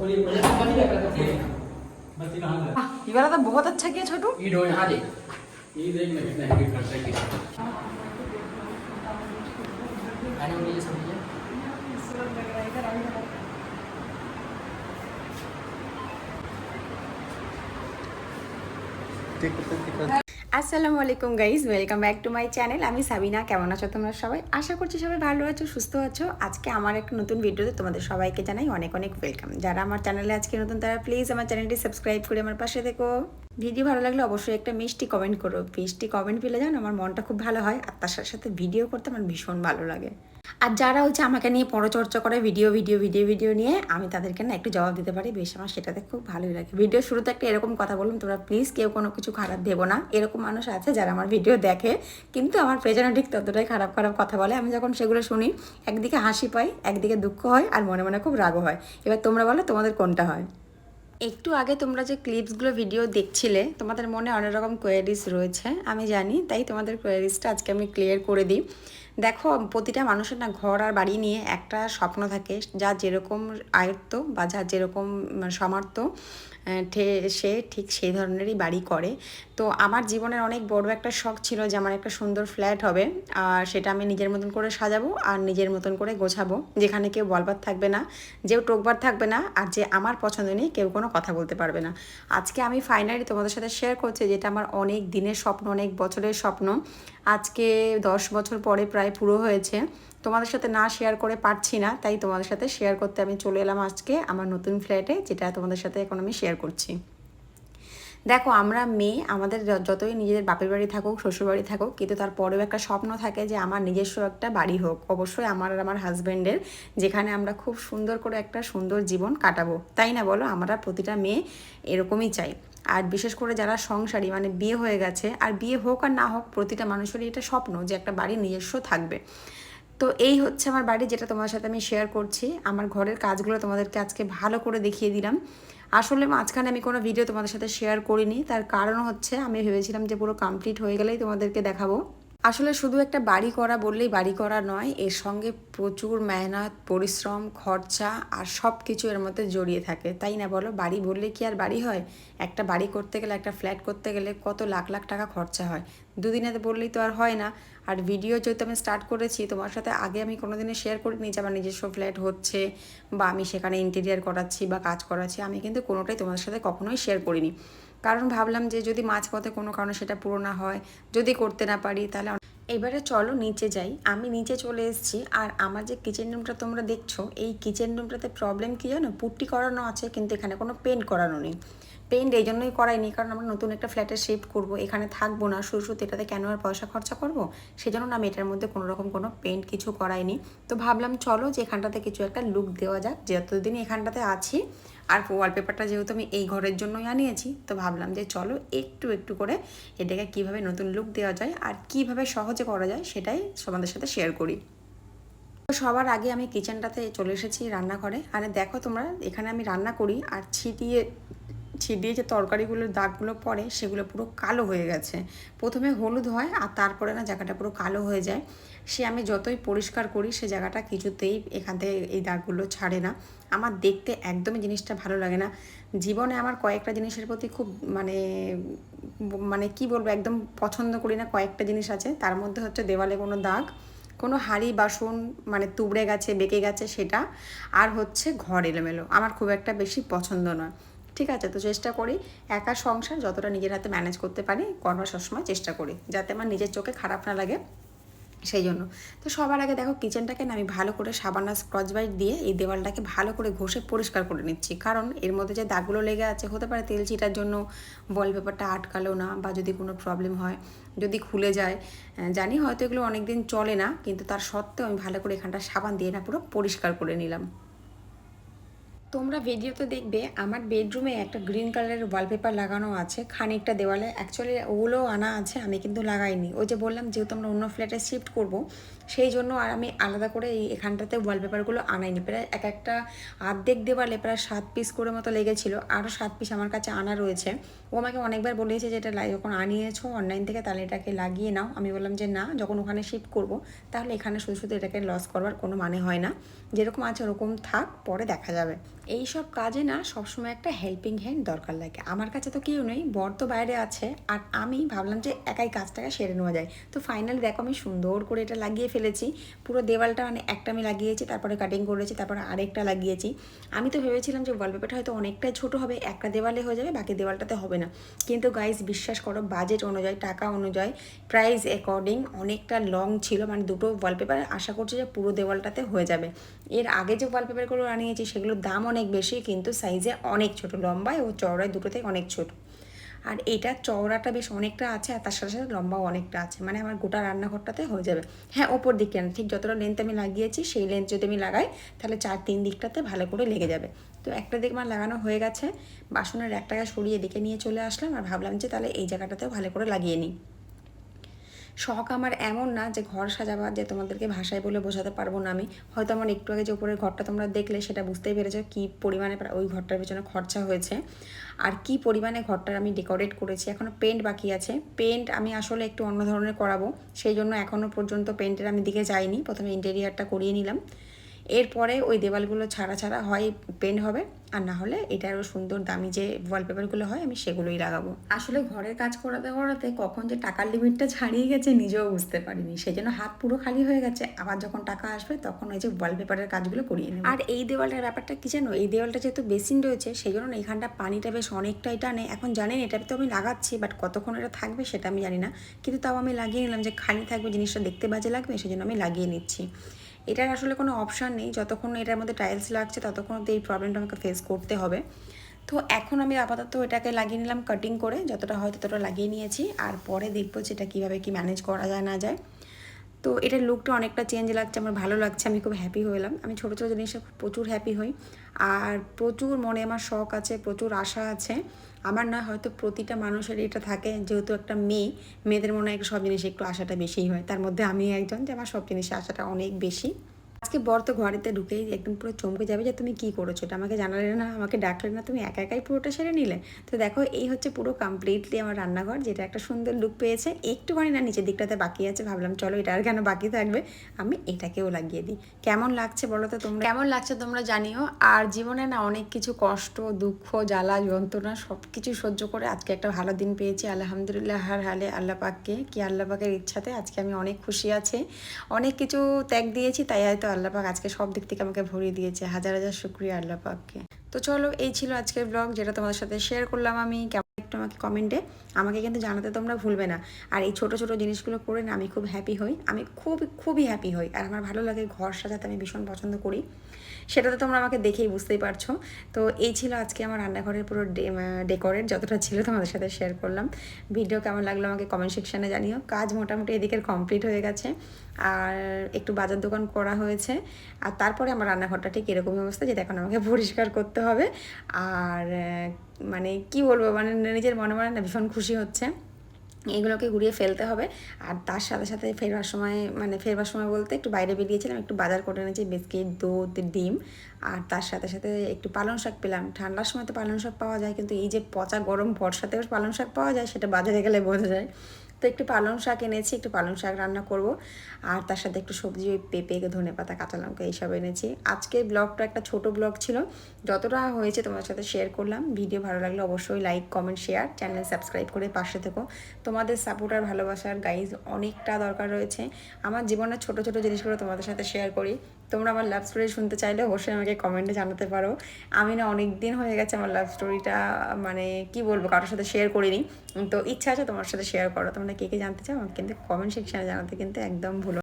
हाँ, ये वाला तो बहुत अच्छा किया छोटू। ये ढो यहाँ देख। ये देख मैं कितना हैवी करता है किसी आने मुझे ये समझ लिया ठीक है আসসালামু আলাইকুম guys, welcome back to my channel. আমি সাবিনা, কেমন আছো তোমরা সবাই? আশা করছি সবাই ভালো আছো, সুস্থ আছো। আজকে আমার একটা নতুন ভিডিওতে তোমাদের সবাইকে জানাই অনেক অনেক ওয়েলকাম। যারা আমার চ্যানেলে আজকে নতুন, তারা প্লিজ আমার চ্যানেলটি সাবস্ক্রাইব করে আমার পাশে দেখো ভিডিও ভালো লাগলে অবশ্যই একটা মিষ্টি কমেন্ট করো। মিষ্টি কমেন্ট পেলে যান আমার মনটা খুব ভালো হয়, আর তার সাথে সাথে ভিডিও করতে আমার ভীষণ ভালো লাগে। আর যারা হচ্ছে আমাকে নিয়ে পরচর্চা করে ভিডিও ভিডিও ভিডিও ভিডিও নিয়ে, আমি তাদেরকে না একটু জবাব দিতে পারি। বেশ, আমার সেটাতে খুব ভালোই লাগে। ভিডিও শুরুতে একটা এরকম কথা বললাম, তোমরা প্লিজ কেউ কোনো কিছু খারাপ দেবো না। এরকম মানুষ আছে যারা আমার ভিডিও দেখে, কিন্তু আমার পেছনে ঠিক ততটাই খারাপ খারাপ কথা বলে। আমি যখন সেগুলো শুনি, একদিকে হাসি পাই, একদিকে দুঃখ হয়, আর মনে মনে খুব রাগও হয়। এবার তোমরা বলো, তোমাদের কোনটা হয়? একটু আগে তোমরা যে ক্লিপসগুলো ভিডিও দেখছিলে, তোমাদের মনে অনেক রকম কোয়ারিজ রয়েছে, আমি জানি, তাই তোমাদের কোয়ারিজটা আজকে আমি ক্লিয়ার করে দিই। দেখো, প্রতিটা মানুষের না ঘর আর বাড়ি নিয়ে একটা স্বপ্ন থাকে, যা যেরকম আয়ত্ত বা যা যেরকম সমার্থ সামর্থ্য সে ঠিক সেই ধরনেরই বাড়ি করে। তো আমার জীবনের অনেক বড় একটা শখ ছিল যে আমার একটা সুন্দর ফ্ল্যাট হবে, আর সেটা আমি নিজের মতন করে সাজাবো আর নিজের মতন করে গোছাবো। যেখানে কেউ বলবার থাকবে না, যেও টোকবার থাকবে না, আর যে আমার পছন্দ নেই, কেউ কোনো কথা বলতে পারবে না। আজকে আমি ফাইনালি তোমাদের সাথে শেয়ার করছি যেটা আমার অনেক দিনের স্বপ্ন, অনেক বছরের স্বপ্ন। আজকে দশ বছর পরে প্রায় পুরো হয়েছে। তোমাদের সাথে না শেয়ার করে পারছি না, তাই তোমাদের সাথে শেয়ার করতে আমি চলে এলাম আজকে আমার নতুন ফ্ল্যাটে যেটা তোমাদের সাথে এখন আমি শেয়ার করছি। দেখো, আমরা মেয়ে, আমাদের যতই নিজেদের বাপের বাড়ি থাকুক, শ্বশুর বাড়ি থাকুক, কিন্তু তারপরেও একটা স্বপ্ন থাকে যে আমার নিজস্ব একটা বাড়ি হোক। অবশ্যই আমার আর আমার হাজব্যান্ডের যেখানে আমরা খুব সুন্দর করে একটা সুন্দর জীবন কাটাবো। তাই না বলো? আমরা প্রতিটা মেয়ে এরকমই চাই। আর বিশেষ করে যারা সংসারী মানে বিয়ে হয়ে গেছে, আর বিয়ে হোক আর না হোক, প্রতিটা মানুষেরই এটা স্বপ্ন যে একটা বাড়ি নিজস্ব থাকবে। তো এই হচ্ছে আমার বাড়ি যেটা তোমার সাথে আমি শেয়ার করছি। আমার ঘরের কাজগুলো তোমাদেরকে আজকে ভালো করে দেখিয়ে দিলাম। আসলে মাঝখানে আমি কোনো ভিডিও তোমাদের সাথে শেয়ার করিনি। তার কারণ হচ্ছে আমি ভেবেছিলাম যে পুরো কমপ্লিট হয়ে গেলেই তোমাদেরকে দেখাবো। আসলে শুধু একটা বাড়ি করা বললেই বাড়ি করা নয়, এর সঙ্গে প্রচুর মেহনত, পরিশ্রম, খরচা আর সব কিছু এর মধ্যে জড়িয়ে থাকে। তাই না বলো? বাড়ি বললে কি আর বাড়ি হয়? একটা বাড়ি করতে গেলে, একটা ফ্ল্যাট করতে গেলে কত লাখ লাখ টাকা খরচা হয়? দুদিনে বললেই তো আর হয় না। আর ভিডিও যেহেতু আমি স্টার্ট করেছি, তোমার সাথে আগে আমি কোনোদিনও শেয়ার করিনি যে আমার নিজস্ব ফ্ল্যাট হচ্ছে বা আমি সেখানে ইন্টেরিয়ার করাচ্ছি বা কাজ করাচ্ছি। আমি কিন্তু কোনোটাই তোমাদের সাথে কখনোই শেয়ার করিনি। কারণ ভাবলাম যে যদি মাঝপথে কোনো কারণে সেটা পুরো না হয়, যদি করতে না পারি তাহলে এবারে চলো নিচে যাই। আমি নিচে চলে এসেছি আর আমার যে কিচেন রুমটা তোমরা দেখছ, এই কিচেন রুমটাতে প্রবলেম কি জানো? পুট্টি করানো আছে কিন্তু এখানে কোনো পেন্ট করানো নেই। পেন্ট এই জন্যই করাইনি কারণ আমরা নতুন একটা ফ্ল্যাটে শিফট করব, এখানে থাকব না, শুধু শুধু এটাতে কেন আর পয়সা খরচা করব? সেই জন্য না আমি এটার মধ্যে কোনো রকম কোনো পেন্ট কিছু করাইনি তো ভাবলাম চলো যে এখানটাতে কিছু একটা লুক দেওয়া যাক, যতদিন এখানটাতে আছি, আর ওয়ালপেপারটা যেহেতু আমি এই ঘরের জন্যই আনিয়েছি, তো ভাবলাম যে চলো একটু একটু করে এটাকে কীভাবে নতুন লুক দেওয়া যায় আর কীভাবে সহজে করা যায় সেটাই তোমাদের সাথে শেয়ার করি। তো সবার আগে আমি কিচেনটাতে চলে এসেছি রান্নাঘরে। আর দেখো তোমরা, এখানে আমি রান্না করি আর ছিটিয়ে ছিটিয়ে যে তরকারিগুলোর দাগগুলো পড়ে সেগুলো পুরো কালো হয়ে গেছে। প্রথমে হলুদ হয় আর তারপরে না জায়গাটা পুরো কালো হয়ে যায়। সে আমি যতই পরিষ্কার করি সে জায়গাটা কিছুতেই এখান থেকে এই দাগগুলো ছাড়ে না। আমার দেখতে একদমই জিনিসটা ভালো লাগে না। জীবনে আমার কয়েকটা জিনিসের প্রতি খুব মানে মানে কি বলব, একদম পছন্দ করি না কয়েকটা জিনিস আছে। তার মধ্যে হচ্ছে দেওয়ালে কোনো দাগ, কোনো হাঁড়ি, বাসন মানে তুবড়ে গেছে, বেঁকে গেছে সেটা। আর হচ্ছে ঘর এলোমেলো। আমার খুব একটা বেশি পছন্দ নয়। ঠিক আছে, তো চেষ্টা করি একা সংসার যতটা নিজের হাতে ম্যানেজ করতে পারি করবার সবসময় চেষ্টা করি, যাতে আমার নিজের চোখে খারাপ না লাগে সেই জন্য। তো সবার আগে দেখো কিচেনটাকে আমি ভালো করে সাবান স্ক্রচ বাইট দিয়ে এই দেওয়ালটাকে ভালো করে ঘষে পরিষ্কার করে নিচ্ছি। কারণ এর মধ্যে যে দাগগুলো লেগে আছে, হতে পারে তেল চিটার জন্য বল পেপারটা আটকালো না বা যদি কোনো প্রবলেম হয়, যদি খুলে যায় জানি হয়তো এগুলো অনেক দিন চলে না, কিন্তু তার সত্ত্বেও আমি ভালো করে এখানটা সাবান দিয়ে না পুরো পরিষ্কার করে নিলাম। তোমরা ভিডিওতে দেখবে আমার বেডরুমে একটা গ্রিন কালারের ওয়ালপেপার লাগানো আছে। খানিকটা দেওয়ালে। অ্যাকচুয়ালি ওগুলো আনা আছে, আমি কিন্তু লাগাইনি। ওই যে বললাম, যেহেতু আমরা অন্য ফ্ল্যাটে শিফট করব, সেই জন্য আর আমি আলাদা করে এই এখানটাতে ওয়ালপেপারগুলো আনাইনি। প্রায় এক একটা আর্ধেক দেওয়ালে প্রায় সাত পিস করে মতো লেগেছিল। আরও সাত পিস আমার কাছে আনা রয়েছে। ও আমাকে অনেকবার বলেছে যে, এটা যখন আনিয়েছো অনলাইন থেকে, তাহলে এটাকে লাগিয়ে নাও। আমি বললাম যে, না, যখন ওখানে শিফট করব, তাহলে এখানে শুধু শুধু এটাকে লস করবার কোনো মানে হয় না। যেরকম আছে, ওরকম থাক, পরে দেখা যাবে। এই সব কাজে না সবসময় একটা হেল্পিং হ্যান্ড দরকার লাগে। আমার কাছে তো কেউ নেই, বর তো বাইরে আছে, আর আমি ভাবলাম যে একাই কাজটাকে সেরে নেওয়া যায়। তো ফাইনালি দেখো আমি সুন্দর করে এটা লাগিয়ে ফেলেছি, পুরো দেওয়ালটা মানে একটা আমি লাগিয়েছি, তারপরে কাটিং করেছি, তারপরে আরেকটা লাগিয়েছি। আমি তো ভেবেছিলাম যে ওয়ালপেপারটা হয়তো অনেকটাই ছোট হবে, একটা দেওয়ালে হয়ে যাবে, বাকি দেওয়ালটাতে হবে না। কিন্তু গাইস বিশ্বাস করো বাজেট অনুযায়ী, টাকা অনুযায়ী প্রাইস অ্যাকর্ডিং অনেকটা লং ছিল। মানে দুটো ওয়ালপেপার আশা করছি যে পুরো দেওয়ালটাতে হয়ে যাবে। এর আগে যে ওয়ালপেপারগুলো আনিয়েছি, সেগুলোর দাম অনেক বেশি, কিন্তু সাইজে অনেক ছোট। লম্বায় ও চওড়ায় দুটোতে অনেক ছোট। আর এটা চওড়াটা বেশ অনেকটা আছে আর তার সাথে সাথে লম্বাও অনেকটা আছে। মানে আমার গোটা রান্নাঘরটাতে হয়ে যাবে। হ্যাঁ ওপর দিকে ঠিক যতটা লেন্থ আমি লাগিয়েছি, সেই লেন্থ যদি আমি লাগাই, তাহলে চার তিন দিকটাতে ভালো করে লেগে যাবে। তো একটা দিক আমার লাগানো হয়ে গেছে। বাসনের একটাকে সরিয়ে দিকে নিয়ে চলে আসলাম আর ভাবলাম যে তাহলে এই জায়গাটাতেও ভালো করে লাগিয়ে নিই। শখ আমার এমন না যে ঘর সাজাবার যে তোমাদেরকে ভাষায় বলে বোঝাতে পারব না আমি। হয়তো আমার একটু আগে যে উপরের ঘরটা তোমরা দেখলে, সেটা বুঝতেই পেরেছ কী পরিমাণে ওই ঘরটার পেছনে খরচা হয়েছে। আর কি পরিমাণে ঘরটার আমি ডেকোরেট করেছি এখনও পেন্ট বাকি আছে। পেন্ট আমি আসলে একটু অন্য ধরনের করাবো, সেই জন্য এখনও পর্যন্ত পেন্টের আমি দিকে যাইনি। প্রথমে ইন্টেরিয়ারটা করিয়ে নিলাম। এরপরে ওই দেওয়ালগুলো ছাড়া ছাড়া হয় পেন্ট হবে। আর না হলে এটা আরও সুন্দর দামি যে ওয়ালপেপারগুলো হয় আমি সেগুলোই লাগাবো। আসলে ঘরের কাজ করাতে করাতে কখন যে টাকার লিমিটটা ছাড়িয়ে গেছে নিজেও বুঝতে পারিনি। সেই জন্য হাত পুরো খালি হয়ে গেছে। আবার যখন টাকা আসবে তখন ওই যে ওয়ালপেপারের কাজগুলো করিয়ে নেব। আর এই দেওয়ালটার ব্যাপারটা কি জানো? এই দেওয়ালটা যেহেতু বেসিন রয়েছে সেই জন্য এখানটা পানিটা বেশ অনেকটাই টানে। এখন জানেন এটা তো আমি লাগাচ্ছি বাট কতক্ষণ এটা থাকবে সেটা আমি জানি না। কিন্তু তাও আমি লাগিয়ে নিলাম যে খালি থাকবে জিনিসটা দেখতে বাজে লাগবে সেই জন্য আমি লাগিয়ে নিচ্ছি। এটার আসলে কোনো অপশান নেই। যতক্ষণ এটার মধ্যে টাইলস লাগছে, ততক্ষণ অব্দি এই প্রবলেমটা আমাকে ফেস করতে হবে। তো এখন আমি আপাতত এটাকে লাগিয়ে নিলাম কাটিং করে, যতটা হয় ততটা লাগিয়ে নিয়েছি। আর পরে দেখব যে এটা কীভাবে কি ম্যানেজ করা যায়, না যায়। তো এটার লুকটা অনেকটা চেঞ্জ লাগছে, আমার ভালো লাগছে, আমি খুব হ্যাপি হলাম আমি ছোটো ছোটো জিনিসে প্রচুর হ্যাপি হই। আর প্রচুর মনে আমার শখ আছে, প্রচুর আশা আছে। আমার নয়, হয়তো প্রতিটা মানুষের এটা থাকে, যেহেতু একটা মেয়ে, মেয়েদের মনে হয় সব জিনিসে একটু আশাটা বেশিই হয়। তার মধ্যে আমি একজন যে আমার সব জিনিসে আশাটা অনেক বেশি। আজকে বর তো ঘরেতে ঢুকেই একদম পুরো চমকে যাবে যে তুমি কি করেছ? এটা আমাকে জানালে না, আমাকে ডাকলে না, তুমি একা একাই পুরোটা সেরে নিলে? তো দেখো, এই হচ্ছে পুরো কমপ্লিটলি আমার রান্নাঘর, যেটা একটা সুন্দর লুক পেয়েছে। একটুখানি না, নিচের দিকটাতে বাকি আছে, ভাবলাম চলো এটা আর কেন বাকি থাকবে? আমি এটাকেও লাগিয়ে দিই। কেমন লাগছে বলো তো তোমরা? কেমন লাগছে তোমরা জানিও। আর জীবনে না অনেক কিছু কষ্ট, দুঃখ, জ্বালা, যন্ত্রণা সব কিছু সহ্য করে আজকে একটা ভালো দিন পেয়েছি। আলহামদুলিল্লাহ, হার হালে আল্লাহ পাককে, কি আল্লাহ পাকের ইচ্ছাতে আজকে আমি অনেক খুশি আছি। অনেক কিছু ত্যাগ দিয়েছি, তাই হয়তো আল্লাহ পাক আজকে সব দিক থেকে আমাকে ভরিয়ে দিয়েছে। হাজার হাজার শুক্রিয়া আল্লাহ পাককে তো চলো, এই ছিল আজকের ব্লগ যেটা তোমাদের সাথে শেয়ার করলাম আমি। কেমন একটু আমাকে কমেন্টে আমাকে কিন্তু জানাতে তোমরা ভুলবে না। আর এই ছোট ছোট জিনিসগুলো করে না আমি খুব হ্যাপি হই। আমি খুব খুবই হ্যাপি হই। আর আমার ভালো লাগে ঘর সাজাতে আমি ভীষণ পছন্দ করি। সেটা তো তোমরা আমাকে দেখেই বুঝতেই পারছ। তো এই ছিল আজকে আমার রান্নাঘরের পুরো ডেকোরেট যতটা ছিল তোমাদের সাথে শেয়ার করলাম। ভিডিও কেমন লাগল আমাকে কমেন্ট সেকশানে জানিও। কাজ মোটামুটি এদিকের কমপ্লিট হয়ে গেছে। আর একটু বাজার দোকান করা হয়েছে। আর তারপরে আমার রান্নাঘরটা ঠিক এরকমই অবস্থা, যেটা এখন আমাকে পরিষ্কার করতে হবে। আর মানে কি বলব মানে নিজের মনে মনে না ভীষণ খুশি হচ্ছে। এগুলোকে ঘুরিয়ে ফেলতে হবে। আর তার সাথে সাথে ফেরবার সময় মানে ফেরবার সময় বলতে একটু বাইরে বেরিয়েছিলাম, একটু বাজার করে এনেছি বিস্কিট, দুধ, ডিম। আর তার সাথে সাথে একটু পালং শাক পেলাম। ঠান্ডার সময় তো পালং শাক পাওয়া যায়, কিন্তু এই যে পচা গরম বর্ষাতেও পালং শাক পাওয়া যায়, সেটা বাজারে গেলে বোঝা যায়। তো একটু পালং শাক এনেছি, একটু পালং শাক রান্না করব। আর তার সাথে একটু সবজি, ওই পেঁপে, ধনে পাতা, কাঁচা লঙ্কা এইসব এনেছি। আজকের ব্লগটা একটা ছোট ব্লগ ছিল, যতটা হয়েছে তোমার সাথে শেয়ার করলাম। ভিডিও ভালো লাগলে অবশ্যই like comment share channel subscribe করে পাশে থেকো। তোমাদের সাপোর্ট আর ভালোবাসার গাইজ অনেকটা দরকার রয়েছে। আমার জীবনের ছোট ছোট জিনিসগুলো তোমাদের সাথে শেয়ার করি। তোমরা আমার লাভ স্টোরি শুনতে চাইলে অবশ্যই আমাকে কমেন্টে জানাতে পারো। আমি না অনেক দিন হয়ে গেছে আমার লাভ স্টোরিটা মানে কি বলব, কারোর সাথে শেয়ার করিনি। তো ইচ্ছা আছে তোমার সাথে শেয়ার করো তোমরা কে কে জানতে চাও আমাকে কিন্তু কমেন্ট সেকশনে জানাতে কিন্তু একদম ভুলো